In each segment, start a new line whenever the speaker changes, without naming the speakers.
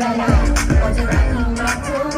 Zara, or the rock and roll.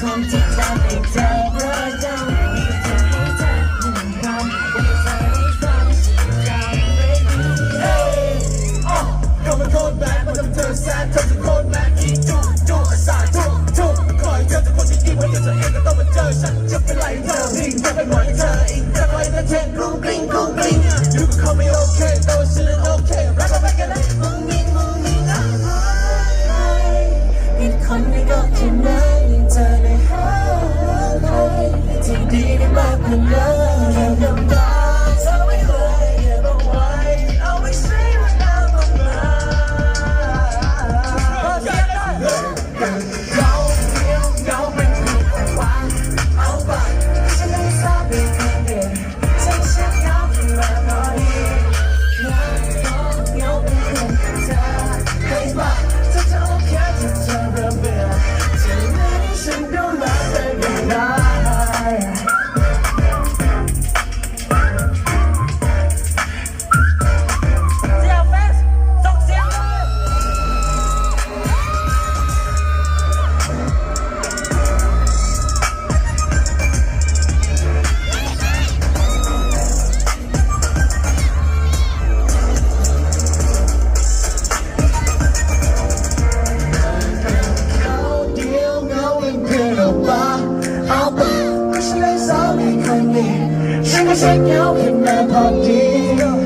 ของที่เธอไม่เจอ Não. Cause right now in my body